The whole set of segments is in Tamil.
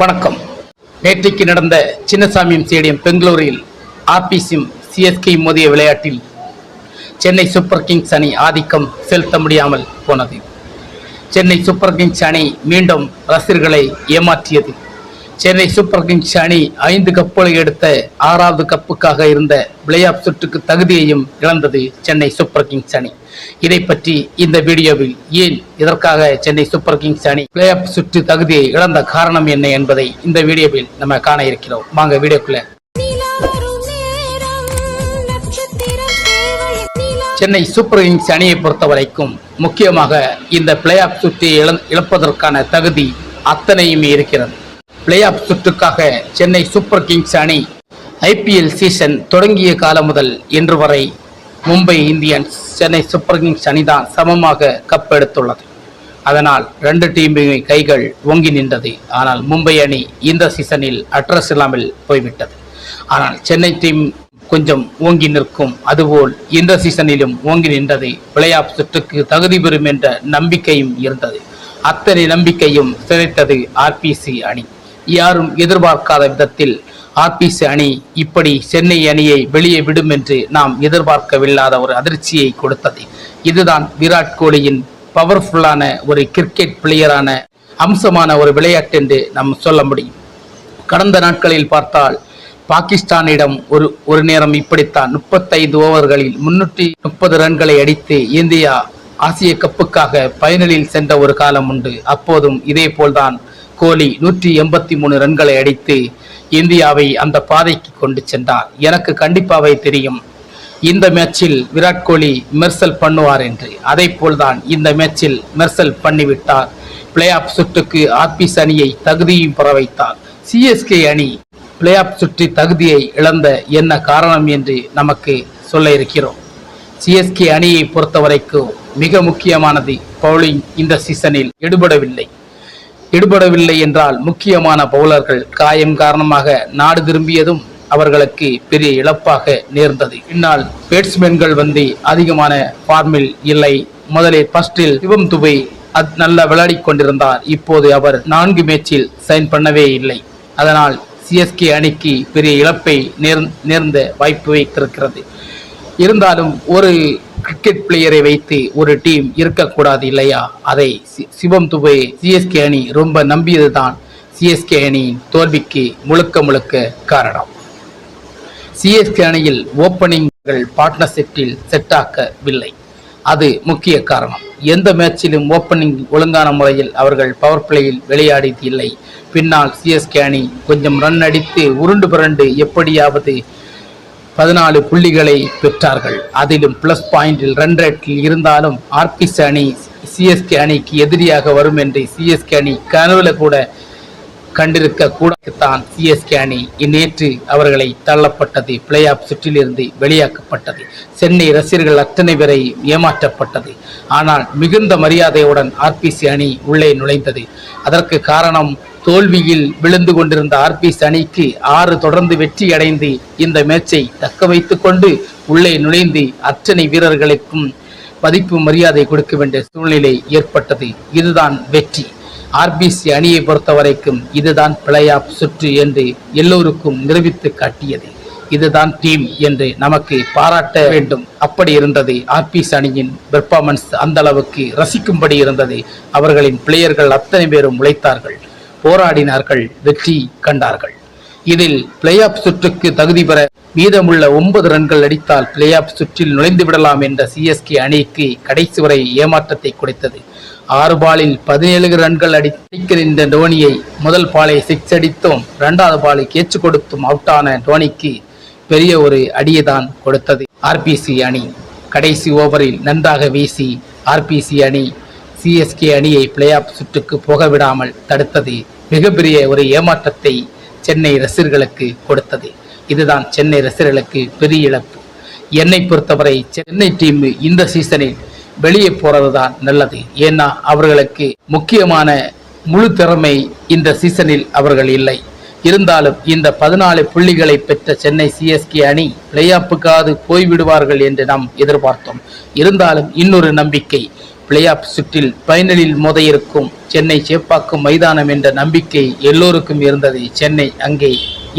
வணக்கம். நேற்றைக்கு நடந்த சின்னசாமியம் ஸ்டேடியம் பெங்களூரில் ஆர்பிசிம் சிஎஸ்கே மோதிய விளையாட்டில் சென்னை சூப்பர் கிங்ஸ் அணி ஆதிக்கம் செலுத்த முடியாமல் போனது. சென்னை சூப்பர் கிங்ஸ் அணி மீண்டும் ரசிகர்களை ஏமாற்றியது. சென்னை சூப்பர் கிங்ஸ் அணி ஐந்து கப்புகளை எடுத்த ஆறாவது கப்புக்காக இருந்த பிளே ஆஃப் சுற்றுக்கு தகுதியையும் இழந்தது சென்னை சூப்பர் கிங்ஸ் அணி. இதை பற்றி இந்த வீடியோவில் ஏன் இதற்காக சென்னை சூப்பர் கிங்ஸ் அணி பிளே ஆஃப் சுற்று தகுதியை இழந்த காரணம் என்ன என்பதை இந்த வீடியோவில் நம்ம காண இருக்கிறோம். வாங்க வீடியோக்குள்ள. சென்னை சூப்பர் கிங்ஸ் அணியை பொறுத்த வரைக்கும் முக்கியமாக இந்த பிளே ஆஃப் சுற்றை இழப்பதற்கான தகுதி அத்தனையுமே இருக்கிறது. பிளே ஆஃப் சுற்றுக்காக சென்னை சூப்பர் கிங்ஸ் அணி ஐபிஎல் சீசன் தொடங்கிய காலம் முதல் இன்று வரை Mumbai Indians Chennai super kings அணிதான் சமமாக கப் எடுத்துள்ளது. அதனால் ரெண்டு டீமுமே கைகள் ஓங்கி நின்றது. ஆனால் மும்பை அணி இந்த சீசனில் அட்ரஸ் இல்லாமல் போய்விட்டது. ஆனால் சென்னை டீம் கொஞ்சம் ஓங்கி நிற்கும். அதுபோல் இந்த சீசனிலும் ஓங்கி நின்றது. பிளே ஆஃப் சுற்றுக்கு தகுதி பெறும் என்ற நம்பிக்கையும் இருந்தது. அத்தனை நம்பிக்கையும் சிதைத்தது ஆர்பிசி அணி. யாரும் எதிர்பார்க்காத விதத்தில் ஆர்பிசி அணி இப்படி சென்னை அணியை வெளியே விடும் என்று நாம் எதிர்பார்க்கவில்லாத ஒரு அதிர்ச்சியை கொடுத்தது. இதுதான் விராட் கோலியின் பவர்ஃபுல்லான ஒரு கிரிக்கெட் பிளேயரான அம்சமான ஒரு விளையாட்டு என்று நாம் சொல்ல முடியும். கடந்த நாட்களில் பார்த்தால் பாகிஸ்தானிடம் ஒரு ஒரு நேரம் இப்படித்தான் முப்பத்தைந்து ஓவர்களில் முன்னூற்றி முப்பது ரன்களை அடித்து இந்தியா ஆசிய கப்புக்காக பைனலில் சென்ற ஒரு காலம் உண்டு. அப்போதும் இதே போல்தான் கோலி நூற்றி எண்பத்தி மூணு ரன்களை அடித்து இந்தியாவை அந்த பாதைக்கு கொண்டு சென்றார். எனக்கு கண்டிப்பாகவே தெரியும் இந்த மேட்சில் விராட் கோலி மெர்சல் பண்ணுவார் என்று. அதை போல்தான் இந்த மேட்சில் மெர்சல் பண்ணிவிட்டார். பிளே ஆஃப் சுற்றுக்கு ஆர்பிஸ் அணியை தகுதியும் பெற வைத்தார். சிஎஸ்கே அணி பிளே ஆஃப் சுற்றி தகுதியை இழந்த என்ன காரணம் என்று நமக்கு சொல்ல இருக்கிறோம். சிஎஸ்கே அணியை பொறுத்தவரைக்கும் மிக முக்கியமானது பவுலிங் இந்த சீசனில் எடுபடவில்லை. ஈடுபடவில்லை என்றால் முக்கியமான பவுலர்கள் காயம் காரணமாக நாடு திரும்பியதும் அவர்களுக்கு பெரிய இழப்பாக நேர்ந்தது. பின்னால் பேட்ஸ்மேன்கள் வந்து அதிகமான ஃபார்மில் இல்லை. முதலில் ஃபர்ஸ்டில் சிவம் துபை அது நல்லா விளையாடி கொண்டிருந்தார். இப்போது அவர் நான்கு மேட்சில் சைன் பண்ணவே இல்லை. அதனால் சிஎஸ்கே அணிக்கு பெரிய இழப்பை நேர் நேர்ந்த வாய்ப்பு வைத்திருக்கிறது. இருந்தாலும் ஒரு கிரிக்கெட் பிளேயரை வைத்து ஒரு டீம் இருக்கக்கூடாது இல்லையா? அதை சிவம் துபை சிஎஸ்கே அணி ரொம்ப நம்பியதுதான். சிஎஸ்கே அணியின் தோல்விக்கு முழுக்க முழுக்க காரணம். சிஎஸ்கே அணியில் ஓப்பனிங்கள் பார்ட்னர்ஷிப்பில் செட் ஆக்கவில்லை. அது முக்கிய காரணம். எந்த மேட்சிலும் ஓப்பனிங் ஒழுங்கான முறையில் அவர்கள் பவர் பிளேயில் விளையாடியது இல்லை பின்னால் சிஎஸ்கே அணி கொஞ்சம் ரன் அடித்து உருண்டு புரண்டு எப்படியாவது பதினாலு புள்ளிகளை பெற்றார்கள். அதிலும் பிளஸ் பாயிண்டில் ரன் ரேட்டில் இருந்தாலும் ஆர்பிஸ் அணி சிஎஸ்கே அணிக்கு எதிரியாக வரும் என்று சிஎஸ்கே அணி கனவுல கூட கண்டிருக்க கூடத்தான் சிஎஸ்கே அணி. நேற்று அவர்களை தள்ளப்பட்டது. பிளே ஆஃப் சுற்றிலிருந்து வெளியாக்கப்பட்டது. சென்னை ரசிகர்கள் அத்தனை பேரை ஏமாற்றப்பட்டது. ஆனால் மிகுந்த மரியாதையுடன் ஆர்பிசி அணி உள்ளே நுழைந்தது. அதற்கு காரணம் தோல்வியில் விழுந்து கொண்டிருந்த ஆர்பிஸ் அணிக்கு ஆறு தொடர்ந்து வெற்றி அடைந்து இந்த மேட்சை தக்க வைத்துக் கொண்டு உள்ளே நுழைந்து அத்தனை வீரர்களுக்கும் மதிப்பு மரியாதை கொடுக்க வேண்டிய சூழ்நிலை ஏற்பட்டது. இதுதான் வெற்றி. ஆர்பிசி அணியை பொறுத்தவரைக்கும் இதுதான் பிளே ஆஃப் சுற்று என்று எல்லோருக்கும் நிரூபித்து காட்டியது. இதுதான் டீம் என்று நமக்கு பாராட்ட வேண்டும். அப்படி இருந்தது. ஆர்பிசி அணியின் பெர்ஃபார்மன்ஸ் அந்த அளவுக்கு ரசிக்கும்படி இருந்தது. அவர்களின் பிளேயர்கள் அத்தனை பேரும் உழைத்தார்கள். போராடினார்கள் வெற்றி கண்டார்கள். இதில் பிளே ஆஃப் சுற்றுக்கு தகுதி பெற மீதமுள்ள ஒன்பது ரன்கள் அடித்தால் பிளே ஆஃப் சுற்றில் நுழைந்து விடலாம் என்ற சிஎஸ்கே அணிக்கு கடைசி வரை ஏமாற்றத்தை கொடுத்தது. ஆறு பாலில் பதினேழு ரன்கள் அடிக்க நின்ற டோனியை முதல் பாலை சிக்ஸ் அடித்தும் இரண்டாவது பாலை கேச்சு கொடுத்தும் அவுட்டான டோனிக்கு பெரிய ஒரு அடியைதான் கொடுத்தது. ஆர்பிசி அணி கடைசி ஓவரில் நன்றாக வீசி ஆர்பிசி அணி சிஎஸ்கே அணியை பிளே ஆஃப் சுற்றுக்கு போக விடாமல் தடுத்தது மிகப்பெரிய ஒரு ஏமாற்றத்தை சென்னை ரசிகர்களுக்கு கொடுத்தது. இதுதான் சென்னை ரசிகர்களுக்கு பெரிய இழப்பு. என்னை பொறுத்தவரை சென்னை டீம் இந்த சீசனில் வெளியே போறதுதான் நல்லது. ஏன்னா அவர்களுக்கு முக்கியமான முழு திறமை இந்த சீசனில் அவர்கள் இல்லை. இருந்தாலும் இந்த பதினாலு புள்ளிகளை பெற்ற சென்னை சிஎஸ்கே அணி பிளே ஆஃபுக்காவது போய்விடுவார்கள் என்று நாம் எதிர்பார்த்தோம். இருந்தாலும் இன்னொரு நம்பிக்கை பிளே ஆஃப் சுற்றில் ஃபைனலில் மோத இருக்கும் சென்னை சேப்பாக்கும் மைதானம் என்ற நம்பிக்கை எல்லோருக்கும் இருந்தது. சென்னை அங்கே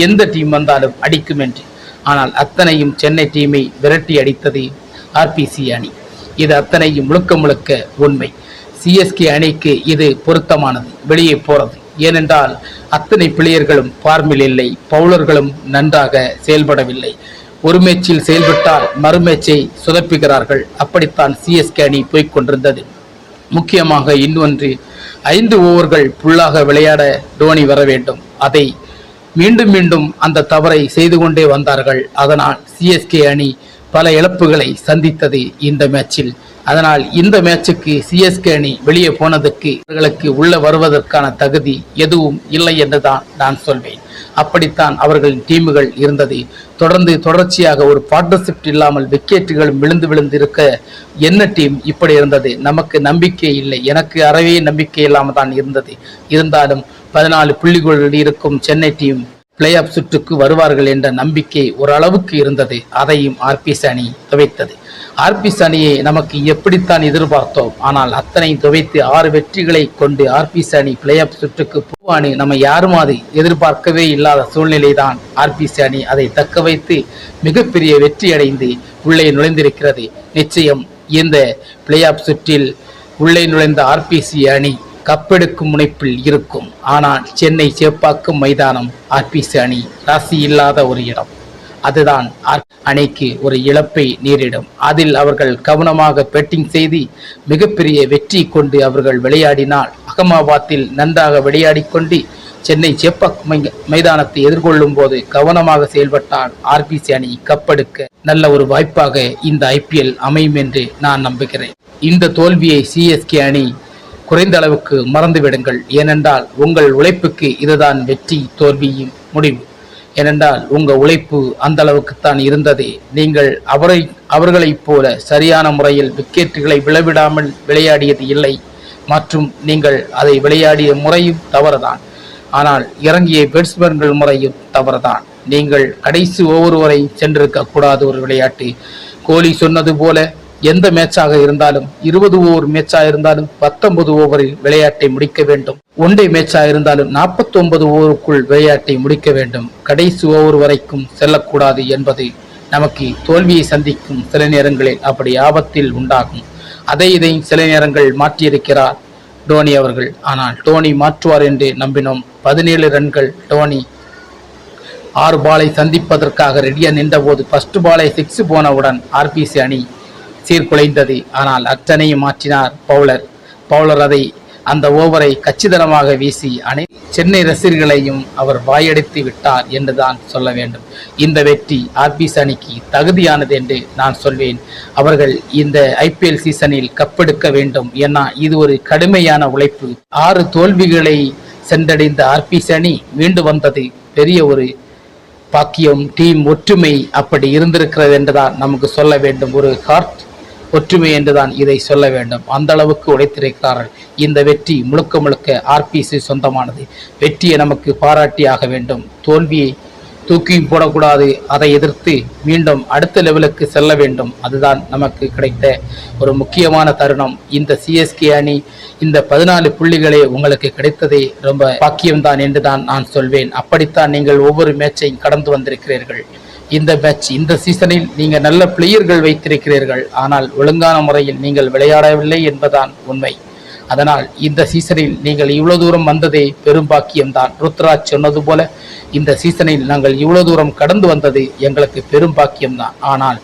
எந்த டீம் வந்தாலும் அடிக்கும் என்று. ஆனால் அத்தனையும் சென்னை டீமை விரட்டி அடித்தது ஆர்பிசி அணி. இது அத்தனையும் முழுக்க முழுக்க உண்மை. சிஎஸ்கே அணிக்கு இது பொருத்தமானது. வெளியே போறது. ஏனென்றால் அத்தனை பிளேயர்களும் ஃபார்மில் இல்லை. பவுலர்களும் நன்றாக செயல்படவில்லை. ஒரு மேட்சில் செயல்பட்டால் மறுமேட்சை சுதப்புகிறார்கள் அப்படித்தான் சிஎஸ்கே அணி போய்க் கொண்டிருந்தது முக்கியமாக இன்னொன்று ஐந்து ஓவர்கள் புல்லாக விளையாட டோனி வர வேண்டும். அதை மீண்டும் மீண்டும் அந்த தவறை செய்து கொண்டே வந்தார்கள். அதனால் சிஎஸ்கே அணி பல இழப்புகளை சந்தித்தது இந்த மேட்சில் அதனால் இந்த மேட்சுக்கு சிஎஸ்கே அணி வெளியே போனதுக்கு அவர்களுக்கு உள்ள வருவதற்கான தகுதி எதுவும் இல்லை என்றுதான் நான் சொல்வேன். அப்படித்தான் அவர்களின் டீமுகள் இருந்தது. தொடர்ந்து தொடர்ச்சியாக ஒரு பார்ட்னர்ஷிப் இல்லாமல் விக்கெட்டுகளும் விழுந்து விழுந்து இருக்க என்ன டீம் இப்படி இருந்தது? நமக்கு நம்பிக்கை இல்லை. எனக்கு அறவே நம்பிக்கை இல்லாமல் தான் இருந்தது. இருந்தாலும் பதினாலு புள்ளிகளில் இருக்கும் சென்னை டீம் பிளே ஆஃப் சுற்றுக்கு வருவார்கள் என்ற நம்பிக்கை ஓரளவுக்கு இருந்தது. அதையும் ஆர்பிஎஸ் அணி துவைத்தது ஆர்பிஸ் அணியை நமக்கு எப்படித்தான் எதிர்பார்த்தோம். ஆனால் அத்தனை துவைத்து ஆறு வெற்றிகளை கொண்டு ஆர்பிஸ் அணி பிளே ஆஃப் சுற்றுக்கு போவானு நம்ம யாரும் அது எதிர்பார்க்கவே இல்லாத சூழ்நிலை தான் ஆர்பிஎஸ் அணி அதை தக்க வைத்து மிகப்பெரிய வெற்றி அடைந்து உள்ளே நுழைந்திருக்கிறது. நிச்சயம் இந்த பிளே ஆஃப் சுற்றில் உள்ளே நுழைந்த ஆர்பிசி அணி கப்பெடுக்கும் முனைப்பில் இருக்கும். ஆனால் சென்னை சேப்பாக்கும் மைதானம் ஆர்பிசி அணி ராசி இல்லாத ஒரு இடம். அதுதான் ஆர் அணிக்கு ஒரு இழப்பை நேரிடும். அதில் அவர்கள் கவனமாக பேட்டிங் செய்து மிகப்பெரிய வெற்றி கொண்டு அவர்கள் விளையாடினால் அகமாபாத்தில் நன்றாக விளையாடி கொண்டு சென்னை சேப்பாக்கம் மை- மைதானத்தை எதிர்கொள்ளும் போது கவனமாக செயல்பட்டால் ஆர்பிசி அணி கப்பெடுக்க நல்ல ஒரு வாய்ப்பாக இந்த ஐபிஎல் அமையும் என்று நான் நம்புகிறேன். இந்த தோல்வியை சிஎஸ்கே அணி குறைந்த அளவுக்கு மறந்துவிடுங்கள். ஏனென்றால் உங்கள் உழைப்புக்கு இதுதான் வெற்றி தோல்வியும் முடிவு. ஏனென்றால் உங்கள் உழைப்பு அந்த அளவுக்குத்தான் இருந்தது. நீங்கள் அவரை அவர்களைப் போல சரியான முறையில் விக்கெட்டுகளை விழவிடாமல் விளையாடியது இல்லை. மற்றும் நீங்கள் அதை விளையாடிய முறையும் தவறுதான். ஆனால் இறங்கிய பேட்ஸ்மேன்கள் முறையும் தவறுதான். நீங்கள் கடைசி ஓவர் வரை சென்றிருக்க கூடாது ஒரு விளையாட்டு. கோலி சொன்னது போல எந்த மேட்சாக இருந்தாலும் இருபது ஓவர் மேட்சாக இருந்தாலும் பத்தொன்பது ஓவரில் விளையாட்டை முடிக்க வேண்டும். ஒன்டே மேட்சா இருந்தாலும் நாற்பத்தி ஒன்பது ஓவருக்குள் விளையாட்டை முடிக்க வேண்டும். கடைசி ஓவர் வரைக்கும் செல்லக்கூடாது என்பது நமக்கு தோல்வியை சந்திக்கும் சில நேரங்களில் அப்படி ஆபத்தில் உண்டாகும். அதை இதை சில நேரங்கள் மாற்றியிருக்கிறார் டோனி அவர்கள். ஆனால் டோனி மாற்றுவார் என்று நம்பினோம். பதினேழு ரன்கள் டோனி ஆறு பாலை சந்திப்பதற்காக ரெடியாக நின்றபோது ஃபர்ஸ்ட் பாலை சிக்ஸ் போனவுடன் ஆர்பிசி அணி சீர்குலைந்தது. ஆனால் அத்தனையும் மாற்றினார் பவுலர். பவுலர் அதை அந்த ஓவரை கச்சிதனமாக வீசி அனை சென்னை ரசிகர்களையும் அவர் வாயடித்து விட்டார் என்றுதான் சொல்ல வேண்டும். இந்த வெற்றி ஆர்பிஸ் அணிக்கு தகுதியானது என்று நான் சொல்வேன். அவர்கள் இந்த ஐபிஎல் சீசனில் கப்பெடுக்க வேண்டும் ஏன்னா இது ஒரு கடுமையான உழைப்பு. ஆறு தோல்விகளை சென்றடைந்த ஆர்பிஸ் அணி மீண்டு வந்தது பெரிய ஒரு பாக்கியம். டீம் ஒற்றுமை அப்படி இருந்திருக்கிறது என்றுதான் நமக்கு சொல்ல வேண்டும். ஒரு ஹார்ட் ஒற்றுமை என்றுதான் இதை சொல்ல வேண்டும். அந்த அளவுக்கு உழைத்திருக்கிறார்கள் இந்த வெற்றி முழுக்க முழுக்க ஆர்பிசி சொந்தமானது. வெற்றியை நமக்கு பாராட்டியாக வேண்டும். தோல்வியை தூக்கி போடக்கூடாது. அதை எதிர்த்து மீண்டும் அடுத்த லெவலுக்கு செல்ல வேண்டும். அதுதான் நமக்கு கிடைத்த ஒரு முக்கியமான தருணம். இந்த சிஎஸ்கே அணி இந்த பதினாலு புள்ளிகளே உங்களுக்கு கிடைத்ததே ரொம்ப பாக்கியம்தான் என்று தான் நான் சொல்வேன். அப்படித்தான் நீங்கள் ஒவ்வொரு மேட்சையும் கடந்து வந்திருக்கிறீர்கள். இந்த மேட்ச் இந்த சீசனில் நீங்கள் நல்ல பிளேயர்கள் வைத்திருக்கிறீர்கள். ஆனால் ஒழுங்கான முறையில் நீங்கள் விளையாடவில்லை என்பதுதான் உண்மை. அதனால் இந்த சீசனில் நீங்கள் இவ்வளோ தூரம் வந்ததே பெரும் பாக்கியம்தான் ருத்ராஜ் சொன்னது போல இந்த சீசனில் நாங்கள் இவ்வளோ தூரம் கடந்து வந்தது எங்களுக்கு பெரும் பாக்கியம்தான் ஆனால்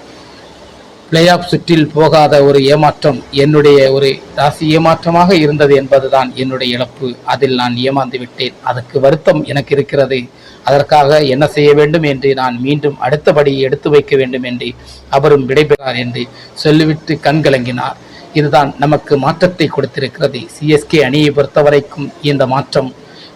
பிளே ஆஃப் சுற்றில் போகாத ஒரு ஏமாற்றம் என்னுடைய ஒரு ராசி ஏமாற்றமாக இருந்தது என்பதுதான் என்னுடைய இழப்பு. அதில் நான் ஏமாந்து விட்டேன். அதற்கு வருத்தம் எனக்கு இருக்கிறது. அதற்காக என்ன செய்ய வேண்டும் என்று நான் மீண்டும் அடுத்தபடி எடுத்து வைக்க வேண்டும் என்று அவரும் விடைபெறார் என்று சொல்லிவிட்டு கண்கலங்கினார் இதுதான் நமக்கு மாற்றத்தை கொடுத்திருக்கிறது. சிஎஸ்கே அணியை பொறுத்தவரைக்கும் இந்த மாற்றம்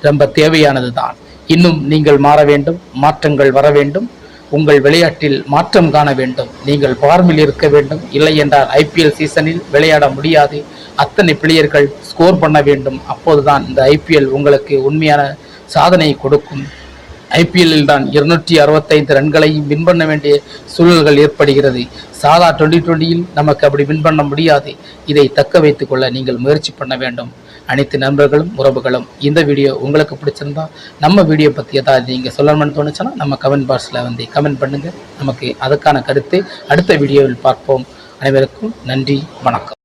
ரொம்ப தேவையானது தான் இன்னும் நீங்கள் மாற வேண்டும். மாற்றங்கள் வர வேண்டும். உங்கள் விளையாட்டில் மாற்றம் காண வேண்டும். நீங்கள் ஃபார்மில் இருக்க வேண்டும். இல்லை என்றால் ஐபிஎல் சீசனில் விளையாட முடியாது. அத்தனை பிளேயர்கள் ஸ்கோர் பண்ண வேண்டும். அப்போதுதான் இந்த ஐபிஎல் உங்களுக்கு உண்மையான சாதனை கொடுக்கும். ஐபிஎல்லில் தான் இருநூற்றி அறுபத்தைந்து ரன்களையும் வின் பண்ண வேண்டிய சூழல்கள் ஏற்படுகிறது. சாதா டுவெண்ட்டி டுவெண்ட்டியில் நமக்கு அப்படி வின் பண்ண முடியாது. இதை தக்க வைத்துக் கொள்ள நீங்கள் முயற்சி பண்ண வேண்டும். அனைத்து நண்பர்களும் உறவுகளும் இந்த வீடியோ உங்களுக்கு பிடிச்சிருந்தா நம்ம வீடியோ பற்றி ஏதாவது நீங்கள் சொல்லணும்னு தோணுச்சுன்னா நம்ம கமெண்ட் பாக்ஸில் வந்து கமெண்ட் பண்ணுங்கள் நமக்கு அதுக்கான கருத்தை அடுத்த வீடியோவில் பார்ப்போம். அனைவருக்கும் நன்றி வணக்கம்.